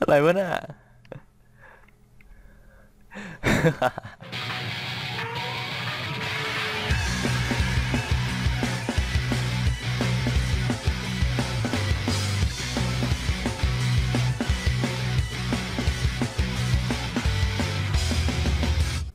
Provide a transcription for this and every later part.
อะไรวะน่ะ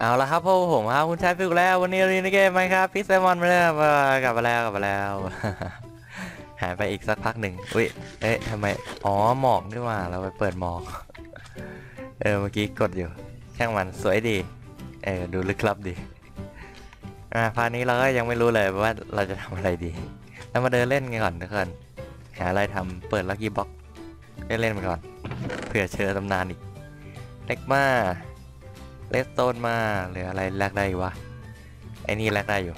เอาละครับพวกผมครับคุณชายฟิกแล้ว วันนี้รีนเกมไหมครับพิซซ่ามอนมาแล้วกลับมาแล้วกลับมาแล้ว หายไปอีกสักพักหนึ่งอุ้ย เอ๊ะทำไม อ๋อ หมอกนี่ว่า เราไปเปิดหมอก เออ เมื่อกี้กดอยู่ ช่างมัน สวยดี เออ ดูลึกลับดี อ่าพาร์นี้เราก็ยังไม่รู้เลยว่าเราจะทำอะไรดีเรามาเดินเล่นกันก่อนทุกคนหาอะไรทำเปิดลักกี้บ็อกเล่นๆไปก่อน เผื่อเจอตำนานอีก เล็กมาเลสโตนมาหรืออะไรแลกได้อยู่วะ ไอ้นี่แลกได้อยู่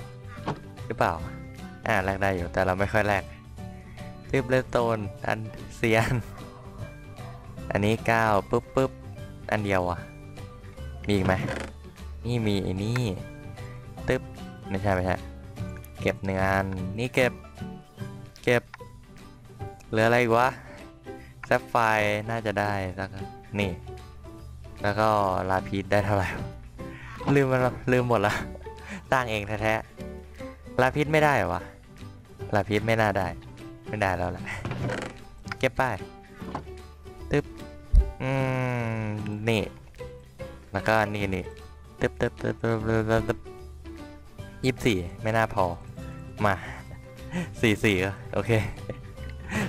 หรือเปล่า อ่าแลกได้อยู่ แต่เราไม่ค่อยแลก ทึบเลสโตนอันเซียน อันนี้เก้าปุ๊บปุ๊บอันเดียวอะ มีอีกไหมนี่มีไอ้นี่ตึ๊บไม่ใช่ไม่ใช่เก็บหนึ่งอันนี่เก็บ เก็บ เหลืออะไรอีกวะแซฟไฟน่าจะได้สักนี่ แล้วก็ลาพีดได้เท่าไหร่ลืมมันละลืมหมดละตั้งเองแท้ๆลาพีดไม่ได้หรอวะลาพีดไม่น่าได้ ไม่ได้แล้วแหละเก็บไปตึ๊บอืมนี่ แล้วก็นี่นี่ตึ๊บตึ๊บตึ๊บตึ๊บตึ๊บตึ๊บยี่สิบสี่ไม่น่าพอ มาสี่สี่ก็โอเค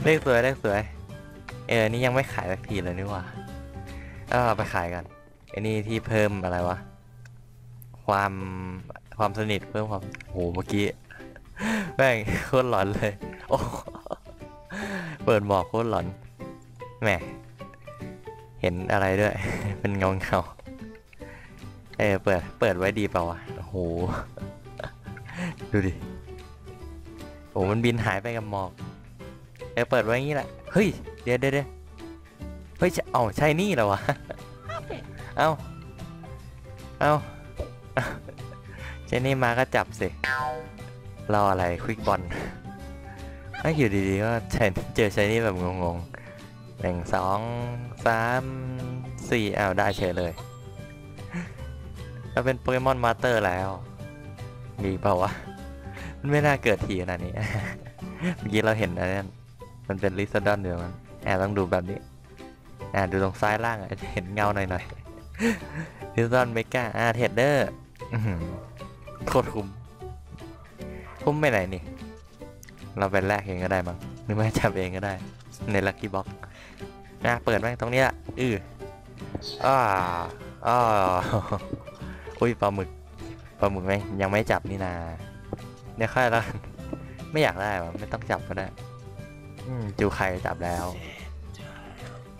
เลขสวยเลขสวย เออ นี่ยังไม่ขายสักทีเลยนี่ว่าเออเอาไปขายกันไอ้นี่ที่เพิ่มอะไรวะ ความความสนิทเพิ่มความโหเมื่อกี้แม่งโคตรหลอนเลย โอ้ เปิดหมอกโคตรหลอนแหมเห็นอะไรด้วย เป็นเงาเงาเออเปิด เปิดไว้ดีเปล่าวะโอ้โห ดูดิ โอ้มันบินหายไปกับหมอก เออเปิดไว้อย่างนี้แหละ เฮ้ย เดี๋ยวเดี๋ยวเดี๋ยวเฮ้ยเอ้าใช่นี่เหรอวะ เอ้า เอ้าเจนี่มาก็จับสิรออะไรควิกบอล ถ้าอยู่ดีๆก็เจอใช่นี่แบบงงๆหนึ่งสองสามสี่อ้าวได้เฉยเลยเราเป็นโปเกมอนมาสเตอร์แล้ว มีเปล่าวะ มันไม่น่าเกิดทีขนาดนี้ เมื่อกี้เราเห็นอันนั้นมันเป็นลิซดอนเดียวมันแอบต้องดูแบบนี้อ่าดูตรงซ้ายล่างอะจะเห็นเงาหน่อยๆดิสซอนเมกาอ่าเทดเดอร์โคตรคุ้มคุ้มไปไหนนี่ เราไปแลกเองก็ได้มั้งหรือไม่จับเองก็ได้ ในลั c กี้บ็อกนะเปิดแม่งตรงนี้ละอืออ้าอ้าอุ้ยปลาหมึกปลาหมึกไหมงยังไม่จับนี่นาเดี๋ยค่อยแล้วไม่อยากได้วะไม่ต้องจับก็ได้จูไข่จับแล้ว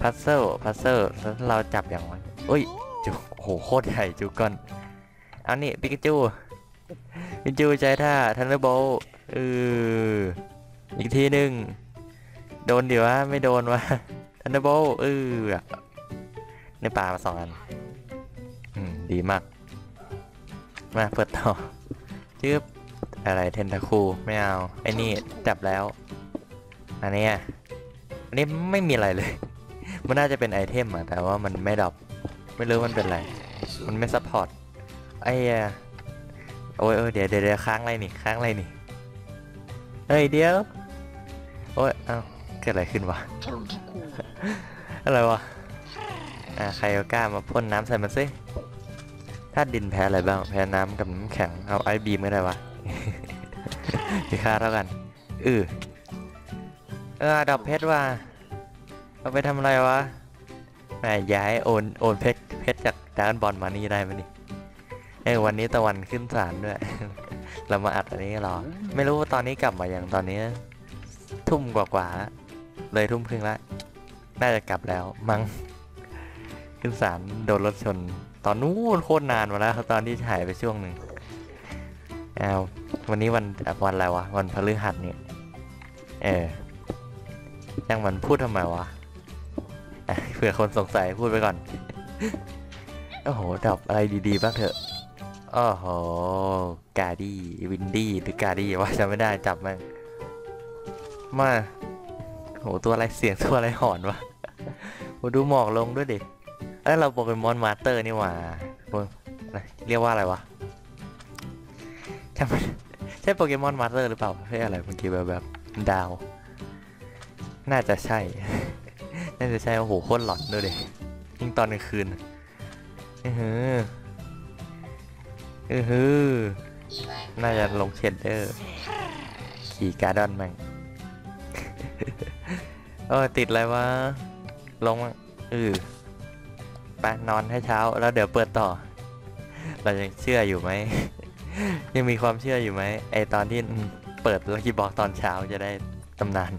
พัซเซิลพัซเซิลแล้วเราจับอย่างวะอุ้ยจูโหโคตรใหญ่จูก่อนเอานี่ปิกาจูปิกาจูใจท่าทันเดอร์โบ เอออีกทีหนึ่งโดนเดี๋ยววะไม่โดนวะทันเดอร์โบเออในป่ามาสองอันอืมดีมาก มาเปิดต่อจืบอะไรเทนทาคูไม่เอาไอ้นี่จับแล้ว อันนี้อันนี้ไม่มีอะไรเลย มันน่าจะเป็นไอเทมอะแต่ว่ามันไม่ดรอปไม่รู้มันเป็นอะไร มันไม่ซัพพอร์ตไอ้โอ้ยโอ้ยเดี๋ยวเดี๋ยวเดี๋ยวค้างอะไรนี่ค้างอะไรนี่ เฮ้ยเดี๋ยว โอ้ยเอ้าเกิดอะไรขึ้นวะ อะไรวะ อ่าใครกล้ามาพ่นน้ำใส่มันสิถ้าดินแพ้อะไรบ้าง แพ้น้ำกับน้ำแข็ง เอาไอบีมไม่ได้วะที่ค่าเท่ากัน อือเออดอกเพชรว่ะเอาไปทำอะไรวะแหมย้ายโอนโอนเพชรเพชรจากดานบอลมานี่ได้ไหมนี่เออวันนี้ตะวันขึ้นศาลด้วย เรามาอัดอันนี้รอ ไม่รู้ว่าตอนนี้กลับมาอย่างตอนนี้ ทุ่มกว่าๆแล้วเลยทุ่มครึ่งแล้วน่าจะกลับแล้วมั้งขึ้นศาลโดนรถชน ตอนนู้นโคตรนานมาแล้วตอนที่หายไปช่วงหนึ่งเอาวันนี้วันวันอะไรวะ วันพฤหัสเนี่ยเออยังมันพูดทำไมวะอะเผื่อคนสงสัยพูดไปก่อน โอ้โหดอกอะไรดีๆ บ้างเถอะ โอ้โห กาดี้ วินดี้ หรือกาดี้ว่าจะไม่ได้จับมันมา โห ตัวอะไรเสียงตัวอะไรหอนวะโหดูหมอกลงด้วยดิเอ้ยเราโปเกมอนมาสเตอร์นี่หว่าเรียกว่าอะไรวะใช่ใช่โปเกมอนมาสเตอร์หรือเปล่าใช่อะไรเมื่อกี้แบบแบบดาว น่าจะใช่ น่าจะใช่ โอ้โหโคตรหลอนด้วยดิยิ่งตอนกลางคืนเฮือ เออฮือน่าจะลงเชดเดอร์ขี่การ์ดอนมั่งเออติดอะไรวะ ลงมั่งเออไปนอนให้เช้าแล้วเดี๋ยวเปิดต่อ เรายังเชื่ออยู่ไหม ยังมีความเชื่ออยู่ไหมไอตอนที่เปิดลักกี้บอกตอนเช้าจะได้ตำนาน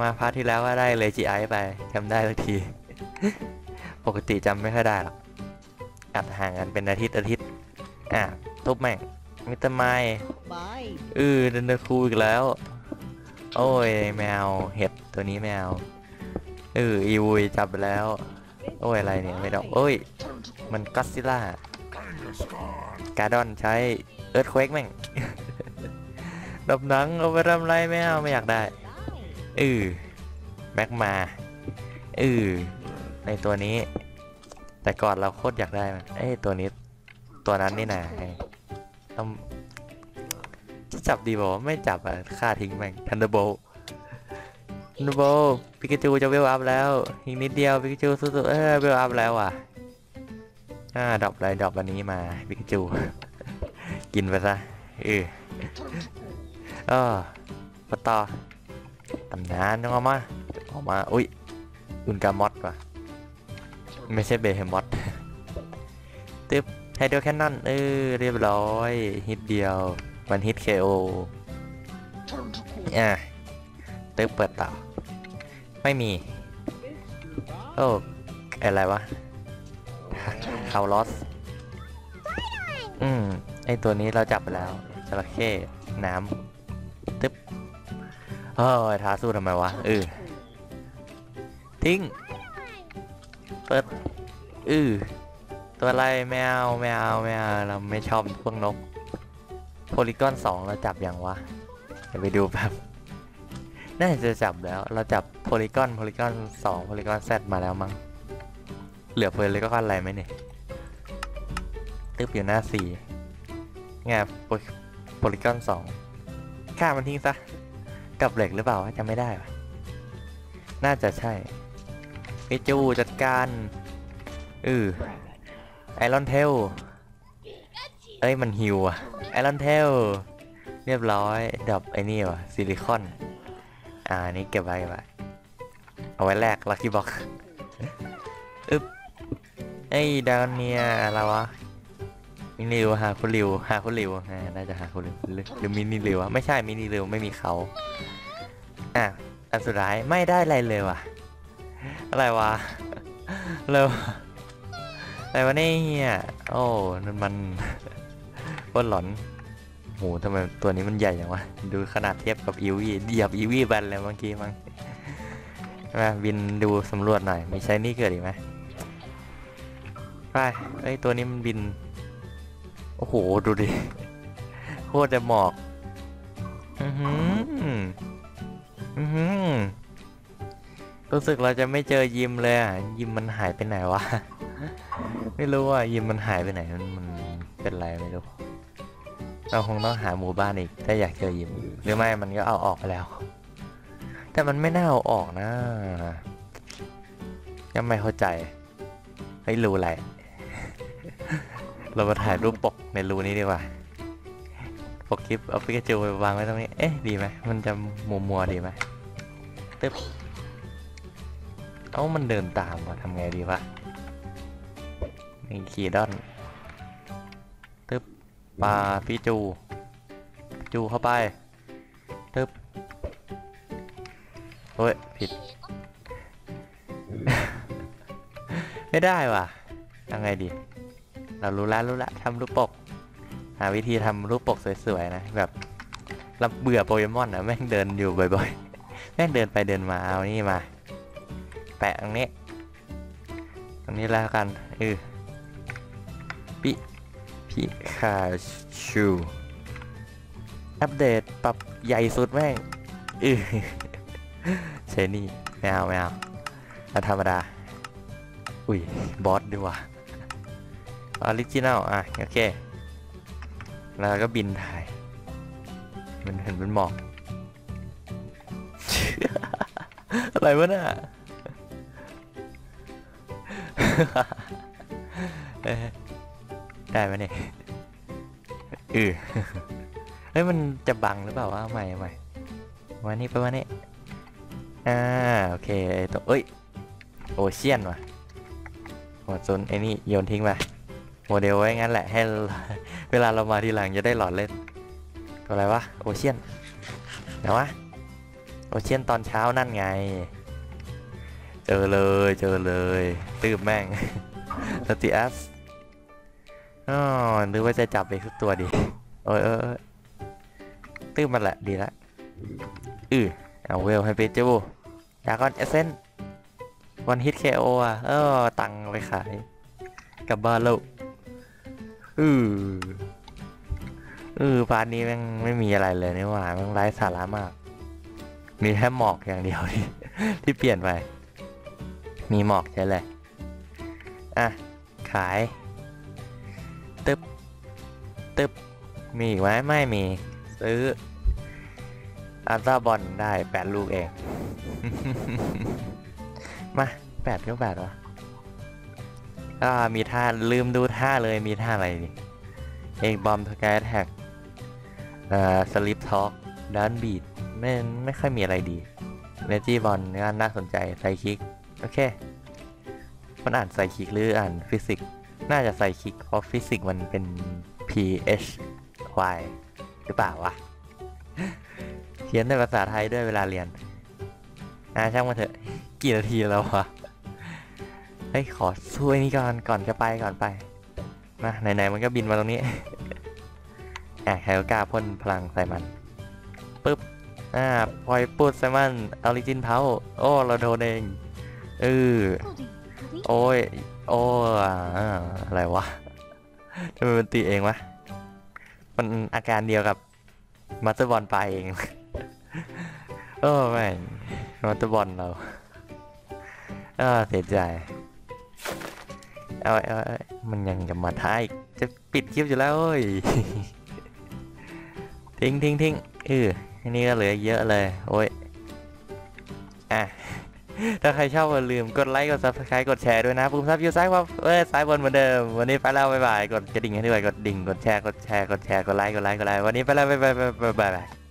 มาพาร์ทที่แล้วก็ได้เลจิไอไปจำได้สักที ปกติจำไม่ค่อยได้หรอก อัดห่างกันเป็นอาทิตย์อาทิตย์อะทุบแม่งมิสเตอร์ไมล์ Bye. เออเดนเดอร์คูอีกแล้ว โอ้ยแมวเห็ดตัวนี้แมวเอออีวุยจับไปแล้ว โอ้ยอะไรเนี่ยไม่ดอกโอ้ย มันก็อดซิลล่าการดอนใช้เอิร์ธเควกแม่งดบหนังเอาไปทำไรไม่เอาไม่อยากได้เออแม็กมาเออในตัวนี้ แต่ก่อนเราโคตรอยากได้มันเอ้ตัวนี้ ตัวนั้นนี่นะไอ้ต้องจะจับดีบอกว่าไม่จับอะฆ่าทิ้งแม่งทันเดอร์โบทันเดอร์โบปิกาจูจะเวลอัพแล้ว อีกนิดเดียวปิกาจูสู้ๆเออเวลอัพแล้วอะอ่าดรอปอะไรดรอปอันนี้มาปิกาจู กินไปซะเออเออปะต่อตำนานน้องออกมาออกมา อุ้ยอุนกามอดว่ะ ไม่ใช่เบเฮมอดตึ๊บไฮโดรแคนนอนเออเรียบร้อย ฮิตเดียว มันฮิต KO อะตึ๊บเปิดต่อ ไม่มี โอ้อะไรวะคาลอส อืม ไอตัวนี้เราจับไปแล้วจระเข้น้ำตึ๊บเฮ้ยท้าสู้ทำไมวะเออทิ้ง เปิดอือตัวอะไรไม่เอาไม่เอาไม่เอาเราไม่ชอบพวกนกโพลีกอนสองเราจับยังวะเดี๋ยวไปดูแบบน่าจะจับแล้ว เราจับโพลีกอนโพลีกอนสองโพลีกอนแซมาแล้วมั้งเหลือโพลีกอนอะไรไหมเนี่ยตึ๊บอยู่หน้าสี่ไงโพลีกอนสองฆ่ามันทิ้งซะกับเหล็กหรือเปล่าวะไม่ได้ะน่าจะใช่ พิจูจัดการเออไอรอนเทลเอ้ยมันฮิวอะไอรอนเทลเรียบร้อยดับไอ้นี่วะซิลิคอน อ่านนี้เก็บไว้เก็บไว้เอาไว้แลกลัคกี้บ็อกอึ๊บไอ้ดาวเนียอะไรวะมินิริวหาคุณริวหาคุณริวอ่าน่าจะหาคุณริวหรือมินิริวอะไม่ใช่มินิริวไม่มีเขาอะอันสุดท้ายไม่ได้อะไรเลยว่ะ อะไรวะเร็วอะไรวะเนี่ยโอ้นั่นมันโคตรหลอนโหทำไมตัวนี้มันใหญ่จังวะ ดูขนาดเทียบกับอีวีเหยียบอีวีแบนเลยเมื่อกี้มั้งมาบินดูสำรวจหน่อย มีใช้นี่เกิดอีกไหมไปเอ้ตัวนี้มันบิน โอ้โห ดูดิ โคตรจะหมอก อือหืออือหือ รู้สึกเราจะไม่เจอยิมเลยอะ ยิมมันหายไปไหนวะ ไม่รู้ว่ายิมมันหายไปไหนมันมันเป็นไรไม่รู้ เราคงต้องหาหมู่บ้านอีกถ้าอยากเจอยิม หรือไม่มันก็เอาออกไปแล้ว แต่มันไม่น่าเอาออกนะยังไม่เข้าใจเฮ้รูอะไร เรามาถ่ายรูปปกในรูนี้ดีกว่าปกคลิปเอาปิกาจูไปวางไว้ตรงนี้ เอ๊ะ ดีไหม มันจะมัวมัวดีไหมตึ๊บ เอ้ามันเดินตามว่ะทำไงดีวะนี่ขี่ดอนตึ๊บปลาพี่จู จูเข้าไปตึ๊บเฮ้ย ผิด ไม่ได้ว่ะยังไงดี เรารู้แล้วรู้แล้วทำรูปปก หาวิธีทำรูปปกสวยๆนะ แบบเราเบื่อโปเกมอนนะแม่งเดินอยู่บ่อยๆ แม่งเดินไปเดินมาเอานี่มาแปะตรงนี้ ตรงนี้แล้วกันเออปิพิคาชูอัปเดตปรับใหญ่สุดแม่งเออใช่นี่ไม่เอาไม่เอาเอาธรรมดา อุ้ย บอสดีกว่าออริจินัลอะ โอเค แล้วก็บินถ่าย มันเห็นเป็นหมอก อะไรวะน่ะเอ้ย ได้ไหมเนี่ยเออเฮ้ยมันจะบังหรือเปล่าวะเอาใหม่ใหม่ประมานี้ประมานี้อ่าโอเคตัวเอ้ยโอเชียนว่ะหมดโซนไอ้นี่โยนทิ้งไปโมเดลไว้งั้นแหละให้เวลาเรามาทีหลังจะได้หลอดเล่นตัวอะไรวะโอเชียนไหนวะโอเชียนตอนเช้านั่นไง เจอเลยเจอเลยตืบแม่งสติอัสอ๋อหรือว่าจะจับอีกสักตัวดีโอ้ยเออเออตืบมันแหละดีละอือเอาเวลให้ไปจูดากอนเอเซนวันฮิตเคโออะเออตังไปขายกับบ้านแล้วอืออือพาร์ทนี้แม่งไม่มีอะไรเลยนี่หว่าแม่งไร้สาระมาก มีแค่หมอกอย่างเดียวที่ที่เปลี่ยนไป มีหมอกใช่เลย อะ ขาย ตึบ ตึบ มีอีกไหมไม่มี ซื้ออัลตาบอลได้แปดลูกเอง มาแปดก็แปดวะอ่ามีท่า ลืมดูท่าเลยมีท่าอะไรเอกบอมสกายแท็กเอ่อสลิปท็อกดันบีดไม่ ไม่ค่อยมีอะไรดีเนจี้บอลก็น่าสนใจไซคิก โอเค มันอ่านไซคิกหรืออ่านฟิสิกส์น่าจะไซคิกเพราะฟิสิกส์มันเป็น PH Y หรือเปล่าวะ เขียนในภาษาไทยด้วยเวลาเรียน อ่าช่างมาเถอะ กี่นาทีแล้ววะเฮ้ยขอช่วยนี่ก่อนก่อนจะไปก่อนไป มาไหนๆมันก็บินมาตรงนี้ อะใครก็กล้าพ่นพลังใส่มันปึ๊บอ่าปล่อยปูดใส่มันออริจินเผาโอ้ เราโดนเอง เออโอ้ย โอ้อ่าอะไรวะทำไมมันตีเองวะ มันอาการเดียวกับมาสเตอร์บอลไปเอง โอ้แม่งมาสเตอร์บอลเราเออเสียใจ เอาเอาเอามันยังจะมาท้ายอีกจะปิดคลิปอยู่แล้วเอ้ย ทิ้งทิ้งทิ้งเอออันนี้ก็เหลือเยอะเลย โอ้ย อะ ถ้าใครชอบอย่าลืมกดไลค์ กดซับสไครต์กดแชร์ด้วยนะปุ่มซับอยู่ซ้ายขวาเอ้ยซ้ายบนเหมือนเดิม วันนี้ไปแล้วบ๊ายบาย กดกระดิ่งให้ด้วย กดดิ่ง กดแชร์ กดแชร์ กดแชร์ กดไลค์ กดไลค์ กดไลค์ วันนี้ไปแล้วบ๊ายบายบ๊ายบาย